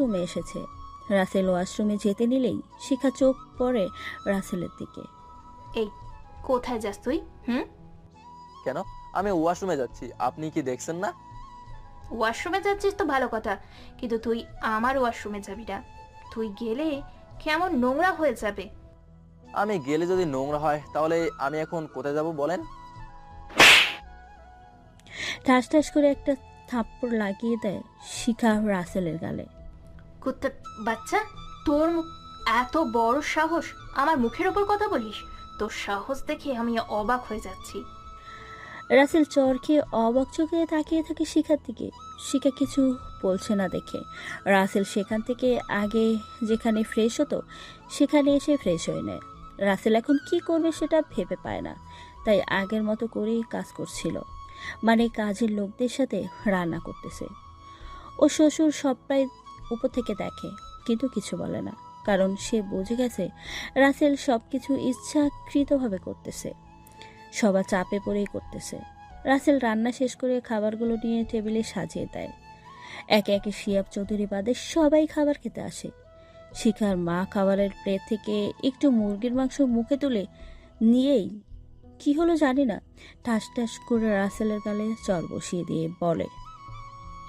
রুমে এসেছে। রাসেল ওয়াশরুমে যেতে নিলেই শিখা চোখ পড়ে রাসেলের দিকে। এই কোথায় যাস তুই হুম? কেন? আমি ওয়াশরুমে যাচ্ছি আপনি কি দেখছেন না? ওয়াশরুমে যাচ্ছিস তো ভালো কথা কিন্তু তুই আমার ওয়াশরুমে যাবি না। তুই গেলে কেমন নোংরা হয়ে যাবে। আমি গেলে যদি নোংরা হয় তাহলে আমি এখন কোথায় যাব বলেন? ঠাস ঠাস করে একটা থাপ্পড় লাগিয়ে দেয় শিখা রাসেলের গালে। কুত্তার বাচ্চা, তোর এত বড় সাহস। আমার মুখের ওপর কথা বলিস? তোর সাহস দেখে আমি অবাক হয়ে যাচ্ছি। রাসেল চর খেয়ে অবাক চোখে তাকিয়ে থাকে শিখার দিকে। শিখা কিছু বলছে না দেখে। রাসেল সেখান থেকে আগে যেখানে ফ্রেশ হতো, সেখানে এসে ফ্রেশ হয়ে নেয়। রাসেল এখন কি করবে সেটা ভেবে পায় না। তাই আগের মতো করেই কাজ করছিল। মানে কাজের লোকদের সাথে রান্না করতেছে। ও শ্বশুর সবটাই উপর থেকে দেখে, কিন্তু কিছু বলে না। কারণ সে বুঝে গেছে রাসেল সব কিছু ইচ্ছাকৃতভাবে করতেছে। সবার চাপে পড়েই করতেছে। রাসেল রান্না শেষ করে খাবারগুলো নিয়ে টেবিলে সাজিয়ে দেয়। একে একে শিয়াব চৌধুরী বাদে সবাই খাবার খেতে আসে। শিখার মা খাবারের প্লেট থেকে একটু মুরগির মাংস মুখে তুলে নিয়েই, কি হলো জানি না? ঠাস ঠাস করে রাসেলের গালে চর বসিয়ে দিয়ে বলে,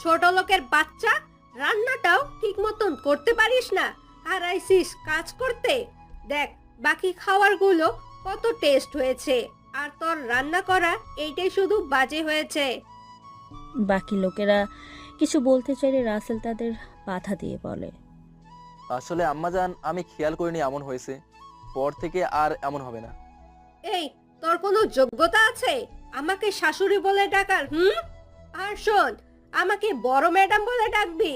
ছোট লোকের বাচ্চা রান্নাটাও ঠিক মতন করতে পারিস না। আর আইসিস কাজ করতে। দেখ বাকি খাবারগুলো কত টেস্ট হয়েছে। আর তোর রান্না করা এইটাই শুধু বাজে হয়েছে। বাকি লোকেরা কিছু বলতে চাইলে রাসেল তাদের বাধা দিয়ে বলে। আসলে আম্মাজান আমি খেয়াল করিনি এমন হয়েছে। পর থেকে আর এমন হবে না। এই তোর কোনো যোগ্যতা আছে? আমাকে শাশুড়ি বলে ডাকার হুম? আর শোন আমাকে বড় ম্যাডাম বলে ডাকবি?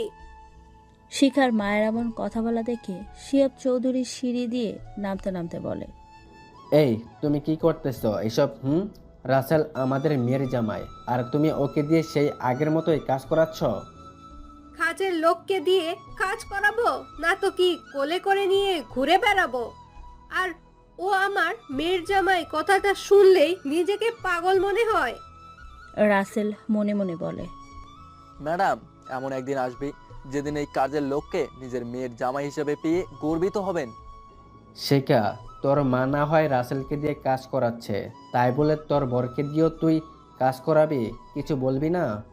শিখার মায়ের এমন কথা বলা দেখে শিয়াব চৌধুরী সিঁড়ি দিয়ে নামতে নামতে বলে এই তুমি কি করতেছো? এসব হুম? রাসেল আমাদের মেয়ের জামাই আর তুমি ওকে দিয়ে সেই আগের মতোই কাজ করাচ্ছ? কাজের লোককে দিয়ে কাজ করাবো? না তো কি কোলে করে নিয়ে ঘুরে বেড়াবো? আর ও আমার মেয়ের জামাই কথাটা শুনলেই নিজেকে পাগল মনে হয়। রাসেল মনে মনে বলে ম্যাডাম এমন একদিন আসবে যেদিন এই কাজের লোককে নিজের মেয়ের জামাই হিসেবে পেয়ে গর্বিত হবেন। শেখা তোর মা না হয় রাসেলকে দিয়ে কাজ করাচ্ছে। তাই বলে তোর বরকে দিয়েও তুই কাজ করাবি? কিছু বলবি না?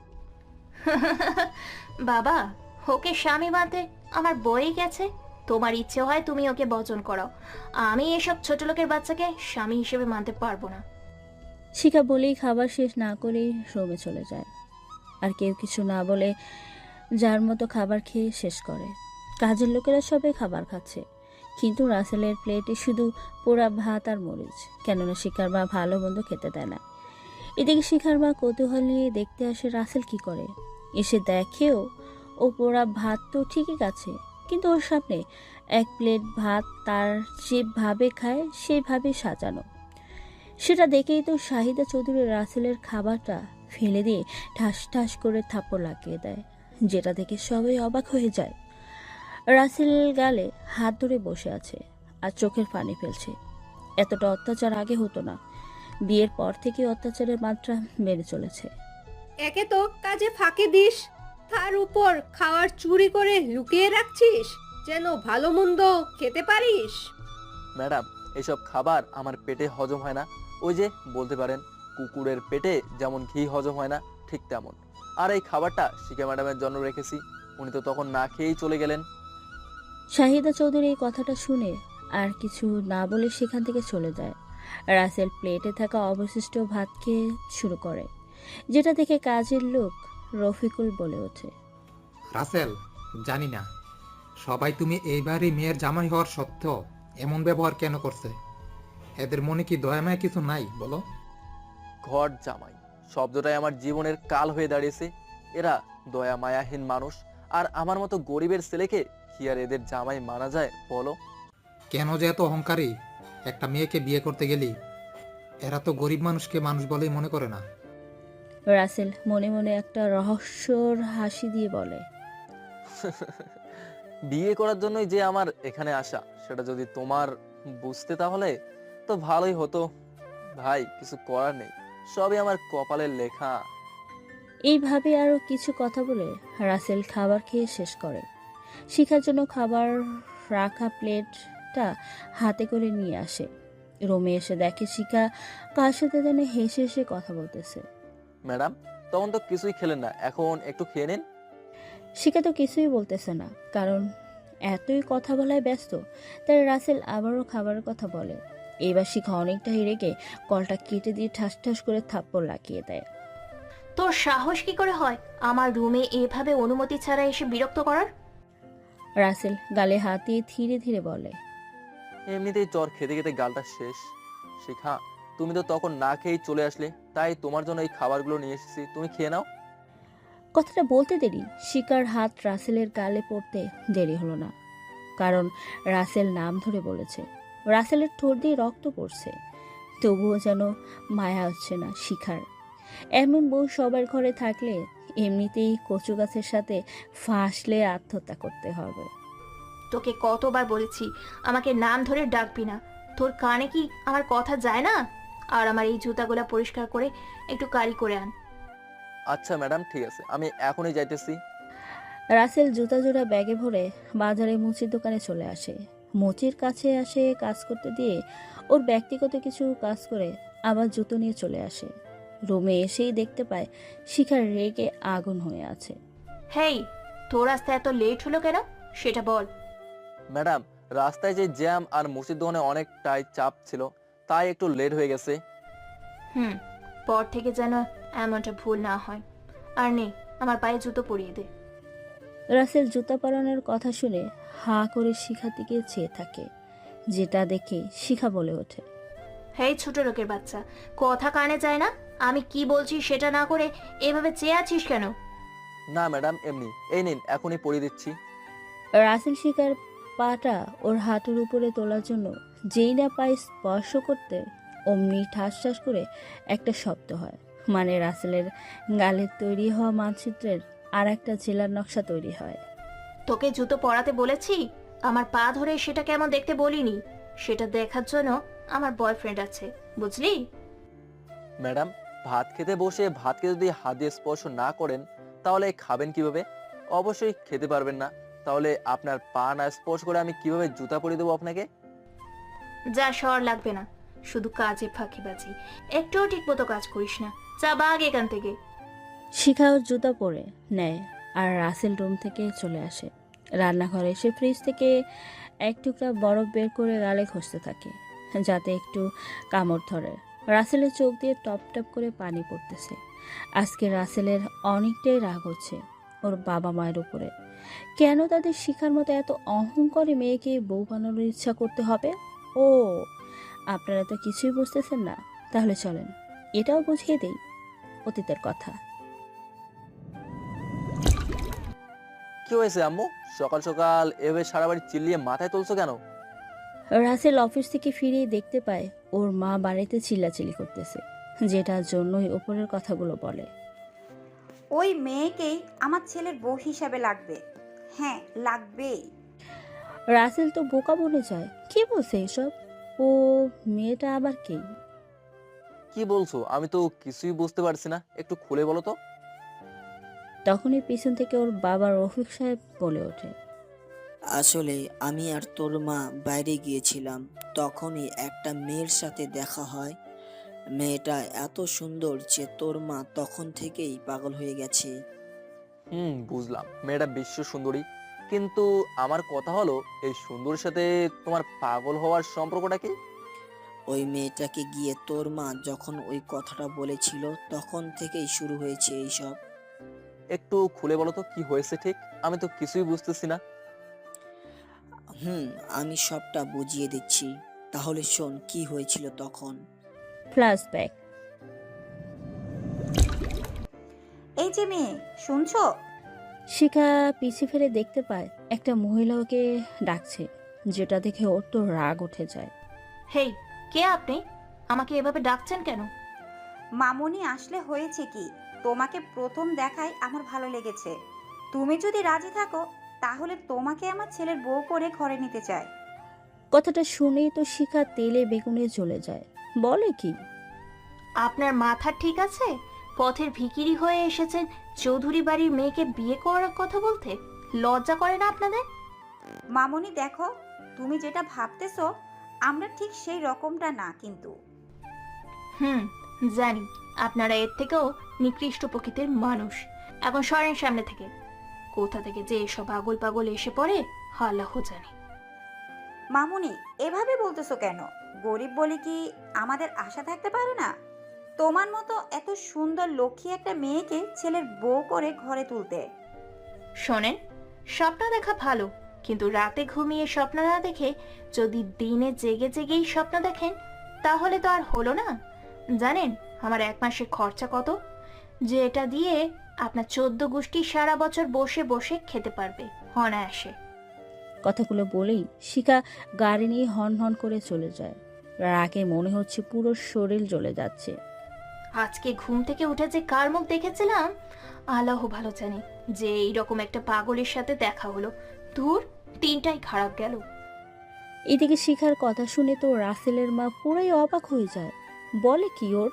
বাবা ওকে স্বামী বাঁধতে আমার বই গেছে। তোমার ইচ্ছে হয় তুমি ওকে বচন করাও। আমি এসব ছোট লোকের বাচ্চাকে স্বামী হিসেবে মানতে পারব না। শিখা বলেই খাবার শেষ না করেই রুমে চলে যায়। আর কেউ কিছু না বলে যার মতো খাবার খেয়ে শেষ করে। কাজের লোকেরা সবাই খাবার খাচ্ছে। কিন্তু রাসেলের প্লেটে শুধু পোড়া ভাত আর মরিচ। কেননা শিখার মা ভালো মন্দ খেতে দেয় না। এদিকে শিখার মা কৌতূহল নিয়ে দেখতে আসে রাসেল কি করে। এসে দেখেও, ও পোড়া ভাত তো ঠিকই আছে কিন্তু ওর সামনে এক প্লেট ভাত তার যেভাবে খায়, সেভাবে সাজানো। সেটা দেখেই তো শাহিদা চৌধুরী রাসেলের খাবারটা ফেলে দিয়ে ঠাস ঠাস করে থাপ্পড় লাগিয়ে দেয় যেটা দেখে সবাই অবাক হয়ে যায়। রাসেল গালে হাত ধরে বসে আছে আর চোখের পানি ফেলছে। এতটা অত্যাচার আগে হতো না। বিয়ের পর থেকে অত্যাচারের মাত্রা বেড়ে চলেছে। একে তো কাজে ফাঁকি দিস। তার উপর খাওয়ার চুরি করে লুকিয়ে রাখছিস যেন ভালো মন্দ খেতে পারিস। ম্যাডাম এসব খাবার আমার পেটে হজম হয় না। ওই যে বলতে পারেন কুকুরের পেটে যেমন ঘি হজম হয় না ঠিক তেমন। আর এই খাবারটা শিখে ম্যাডামের জন্য রেখেছি। উনি তো তখন না খেয়েই চলে গেলেন। শাহিদা চৌধুরী এই কথাটা শুনে আর কিছু না বলে সেখান থেকে চলে যায়। রাসেল প্লেটে থাকা অবশিষ্ট ভাত খেয়ে শুরু করে যেটা দেখে কাজের লোক রফিকুল বলে ওঠে। রাসেল জানি না সবাই তুমি এইবারই মেয়ের জামাই হওয়ার সত্ত্বেও এমন ব্যবহার কেন করছে? এদের মনে কি দয়ামায় কিছু নাই বলো? ঘর জামাই। শব্দটাই আমার জীবনের কাল হয়ে দাঁড়িয়েছে। এরা দয়া মায়াহীন মানুষ। আর আমার মতো গরিবের ছেলেকে কি আর এদের জামাই মানা যায় বলো? কেন যে এত অহংকারী? একটা মেয়েকে বিয়ে করতে গেলি এরা তো গরিব মানুষকে মানুষ বলেই মনে করে না। রাসেল মনে মনে একটা রহস্যর হাসি দিয়ে বলে। বিয়ে করার জন্যই যে আমার এখানে আসা সেটা যদি তোমার বুঝতে তাহলে তো ভালোই হতো। ভাই কিছু করার নেই। সবই আমার কপালের লেখা। এইভাবে আরও কিছু কথা বলে রাসেল খাবার খেয়ে শেষ করে। শিখার জন্য খাবার রাখা প্লেটটা হাতে করে নিয়ে আসে। রোমে এসে দেখে শিখা কার সাথে যেন হেসে হেসে কথা বলতেছে। ম্যাডাম তখন তো কিছুই খেলেন না এখন একটু খেয়ে নিন। শিখা তো কিছুই বলতেছে না কারণ এতই কথা বলায় ব্যস্ত তাই রাসেল আবারও খাবারের কথা বলে। এবার শিখা অনেকটা রেগে কলটা কেটে দিয়ে ঠাস ঠাস করে থাপ্পড় লাগিয়ে দেয়। তোর সাহস কি করে হয়? আমার রুমে এভাবে অনুমতি ছাড়া এসে বিরক্ত করার? রাসেল গালে হাত দিয়ে ধীরে ধীরে বলে এমনিতেই জ্বর খেতে খেতে গালটা শেষ। শিখা তুমি তো তখন না খেয়েই চলে আসলে তাই তোমার জন্য এই খাবারগুলো নিয়ে এসেছি। তুমি খেয়ে নাও। কথাটা বলতে দেরি শিকার হাত রাসেলের গালে পড়তে দেরি হলো না কারণ রাসেল নাম ধরে বলেছে রাসেলের ঠোঁট দিয়ে রক্ত পড়ছে। তবুও যেন মায়া হচ্ছে না শিখার। এমন বউ সবার ঘরে থাকলে এমনিতেই কচু গাছের সাথে ফাঁসলে আত্মহত্যা করতে হবে। তোকে কতবার বলেছি আমাকে নাম ধরে ডাকবি না। তোর কানে কি আমার কথা যায় না? আর আমার এই জুতাগুলা পরিষ্কার করে একটু কালি করে আন। আচ্ছা ম্যাডাম ঠিক আছে। আমি এখনই যাইতেছি। রাসেল জুতা জোড়া ব্যাগে ভরে বাজারে মুচির দোকানে চলে আসে। মুচির কাছে আসে কাজ করতে দিয়ে ওর ব্যক্তিগত কিছু কাজ করে আবার জুতো নিয়ে চলে আসে। রুমে এসেই দেখতে পায় শিখার রেগে আগুন হয়ে আছে। হেই তোর আসতে এত লেট হলো কেন? সেটা বল। ম্যাডাম রাস্তায় যে জ্যাম আর মুসির দোকানে অনেকটাই চাপ ছিল তাই একটু লেট হয়ে গেছে। হুম পর থেকে যেন এমনটা ভুল না হয়। আর নে আমার পায়ে জুতো পরিয়ে দে। রাসেল জুতা পরানোর কথা শুনে হা করে শিখার দিকে চেয়ে থাকে যেটা দেখে শিখা বলে ওঠে। হেই ছোট লোকের বাচ্চা কথা কানে যায় না? আমি কি বলছি সেটা না করে এভাবে চেয়ে আছিস কেন? না ম্যাডাম এমনি। এই নিন এখনই পরিয়ে দিচ্ছি। রাসেল শিকার পাটা ওর হাঁটুর উপরে তোলার জন্য যেই না পায়ে স্পর্শ করতে অমনি ঠাস ঠাস করে একটা শব্দ হয়। মানে রাসেলের গালের তৈরি হওয়া মানচিত্রের আর একটা জেলার নকশা তৈরি হয়। তোকে জুতো পরাতে বলেছি? আমার পা ধরে সেটা কেমন দেখতে বলিনি। সেটা দেখার জন্য আমার বয়ফ্রেন্ড আছে বুঝলি? ম্যাডাম ভাত খেতে বসে ভাতকে যদি হাত দিয়ে স্পর্শ না করেন তাহলে খাবেন কীভাবে? অবশ্যই খেতে পারবেন না। তাহলে আপনার পা না স্পর্শ করে আমি কীভাবে জুতা পরিয়ে দেবো আপনাকে? যা সর লাগবে না। শুধু কাজে ফাঁকিবাজি। একটুও ঠিক মতো কাজ করিস না। যা বাগ এখান থেকে। শিখা ওর জুতা পরে নেয় আর রাসেল রুম থেকে চলে আসে। রান্নাঘরে এসে ফ্রিজ থেকে এক টুকরা বরফ বের করে গালে ঘষতে থাকে, যাতে একটু কামড় ধরে। রাসেলের চোখ দিয়ে টপ টপ করে পানি পড়তেছে। আজকে রাসেলের অনেকটাই রাগ হচ্ছে ওর বাবা মায়ের উপরে। কেন তাদের শিখার মতো এত অহংকারী মেয়েকে বউ বানানোর ইচ্ছা করতে হবে? ও, আপনারা তো কিছুই বুঝতেছেন না। তাহলে চলেন, এটাও বুঝিয়ে দেই অতীতের কথা। কি হয়েছে আম্মু? সকাল সকাল এভাবে সারা বাড়ি চিল্লিয়ে মাথায় তুলছো কেন? রাসেল অফিস থেকে ফিরে দেখতে পায় ওর মা বাড়িতে চিল্লাচিল্লি করতেছে যেটার জন্যই ওপরের কথাগুলো বলে। ওই মেয়েকেই আমার ছেলের বউ হিসাবে লাগবে। হ্যাঁ লাগবেই। রাসেল তো বোকা বনে যায় কি বলছে এসব? ও মেয়েটা আবার কে? কি বলছো? আমি তো কিছুই বুঝতে পারছি না একটু খুলে বলো তো। তখনই পিছন থেকে ওর বাবা রফিক সাহেব বলে ওঠে। আসলে আমি আর তোর মা বাইরে গিয়েছিলাম তখনই একটা মেয়ের সাথে দেখা হয়। মেয়েটা এত সুন্দর যে তোর মা তখন থেকেই পাগল হয়ে গেছে। হুম বুঝলাম। মেয়েটা বিশ্ব সুন্দরী। কিন্তু আমার কথা হলো এই সুন্দরীর সাথে তোমার পাগল হওয়ার সম্পর্কটা কি? ওই মেয়েটাকে গিয়ে তোর মা যখন ওই কথাটা বলেছিল তখন থেকেই শুরু হয়েছে এইসব। একটু খুলে বলো তো কি হয়েছে ঠিক? আমি তো কিছুই বুঝতেছি না। হুম আমি সবটা বুঝিয়ে দিচ্ছি। তাহলে শোন কি হয়েছিল তখন? ফ্ল্যাশব্যাক এই যে মেয়ে শুনছো? শিখা পিছে ফিরে দেখতে পায় একটা মহিলা ওকে ডাকছে যেটা দেখে ওর তো রাগ উঠে যায়। হেই কে আপনি? আমাকে এভাবে ডাকছেন কেন? মামুনি আসলে হয়েছে কি? তোমাকে প্রথম দেখায় আমার ভালো লেগেছে। তুমি যদি রাজি থাকো তাহলে তোমাকে আমার ছেলের বউ করে ঘরে নিতে চাই। কথাটা শুনেই তো শিখা তেলে বেগুনে চলে যায়। বলে কি? আপনার মাথা ঠিক আছে? পথের ভিকিরি হয়ে এসেছেন চৌধুরী বাড়ির মেয়েকে বিয়ে করার কথা বলতে? লজ্জা করে না আপনাদের? মামনি দেখো তুমি যেটা ভাবতেছো আমরা ঠিক সেই রকমটা না কিন্তু। হুম জানি। আপনারা এর থেকেও নিকৃষ্ট প্রকৃতির মানুষ। এখন সরেন সামনে থেকে। কোথা থেকে যে এসব আগল পাগল এসে পড়ে আল্লাহ জানে। মামুনি এভাবে বলতেছো কেন? গরিব বলে কি আমাদের আশা থাকতে পারে না? তোমার মতো এত সুন্দর লক্ষ্মী একটা মেয়েকে ছেলের বউ করে ঘরে তুলতে। শোনেন স্বপ্ন দেখা ভালো কিন্তু রাতে ঘুমিয়ে স্বপ্ন না দেখে যদি দিনে জেগে জেগেই স্বপ্ন দেখেন তাহলে তো আর হলো না। জানেন আমার এক মাসের খরচা কত? যে এটা দিয়ে আপনার চোদ্দ গোষ্ঠী সারা বছর বসে বসে খেতে পারবে অনায়াসে। কথাগুলো বলেই শিখা গাড়ি নিয়ে হন হন করে চলে যায়। রাগে মনে হচ্ছে পুরো শরীর জ্বলে যাচ্ছে। আজকে ঘুম থেকে উঠে যে কার মুখ দেখেছিলাম? আল্লাহ ভালো জানে যে এইরকম একটা পাগলের সাথে দেখা হলো। দূর তিনটাই খারাপ গেল। এদিকে শিখার কথা শুনে তো রাসেলের মা পুরাই অবাক হয়ে যায়। বলে কি ওর?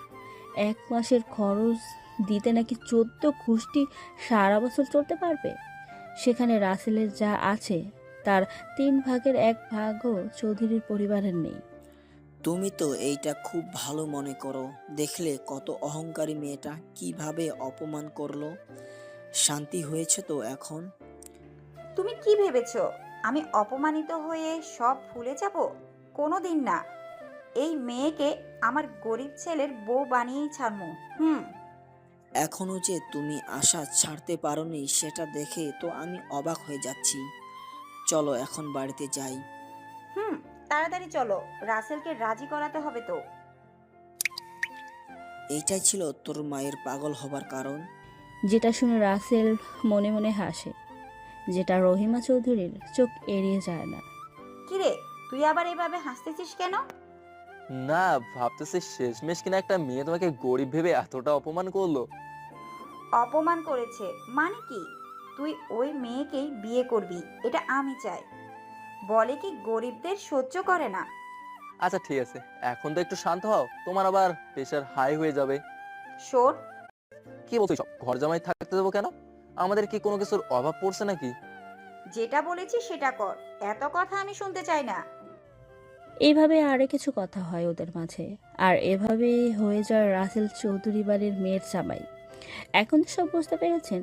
এক মাসের খরচ দিতে নাকি চোদ্দ গোষ্ঠী সারা বছর চলতে পারবে? সেখানে রাসেলের যা আছে তার তিন ভাগের এক ভাগও চৌধুরীর পরিবারের নেই। তুমি তো এইটা খুব ভালো মনে করো। দেখলে কত অহংকারী মেয়েটা কীভাবে অপমান করল। শান্তি হয়েছে তো এখন? তুমি কি ভেবেছো? আমি অপমানিত হয়ে সব ভুলে যাব? কোনো দিন না। এই মেয়েকে আমার গরিব ছেলের বউ বানিয়েই ছাড়মু। হুম। এখনও যে তুমি আশা ছাড়তে পারোনি সেটা দেখে তো আমি অবাক হয়ে যাচ্ছি। চলো এখন বাড়িতে যাই। হুম তাড়াতাড়ি চলো। রাসেলকে রাজি করাতে হবে তো। এইটাই ছিল তোর মায়ের পাগল হবার কারণ? যেটা শুনে রাসেল মনে মনে হাসে। যেটা রহিমা চৌধুরীর চোখ এড়িয়ে যায় না। কিরে তুই আবার এভাবে হাসতেছিস কেন? না ভাবতেছি শেষমেশ কিনা একটা মেয়ে তোমাকে গরিব ভেবে এতটা অপমান করল। অপমান করেছে মানে কি? তুই ওই মেয়েকেই বিয়ে করবি এটা আমি চাই। বলে কি গরিবদের সহ্য করে না? আচ্ছা ঠিক আছে এখন তো একটু শান্ত হও তোমার আবার প্রেশার হাই হয়ে যাবে। শোন। কি বলছো সব ঘর জামাই থাকতে দেবো কেন? আমাদের কি কোনো কিছুর অভাব পড়ছে নাকি? যেটা বলেছি সেটা কর এত কথা আমি শুনতে চাই না। এইভাবে আরে কিছু কথা হয় ওদের মাঝে। আর এভাবে হয়ে যায় রাসেল চৌধুরী বাড়ির মেয়ের জামাই। এখন সব বুঝতে পেরেছেন?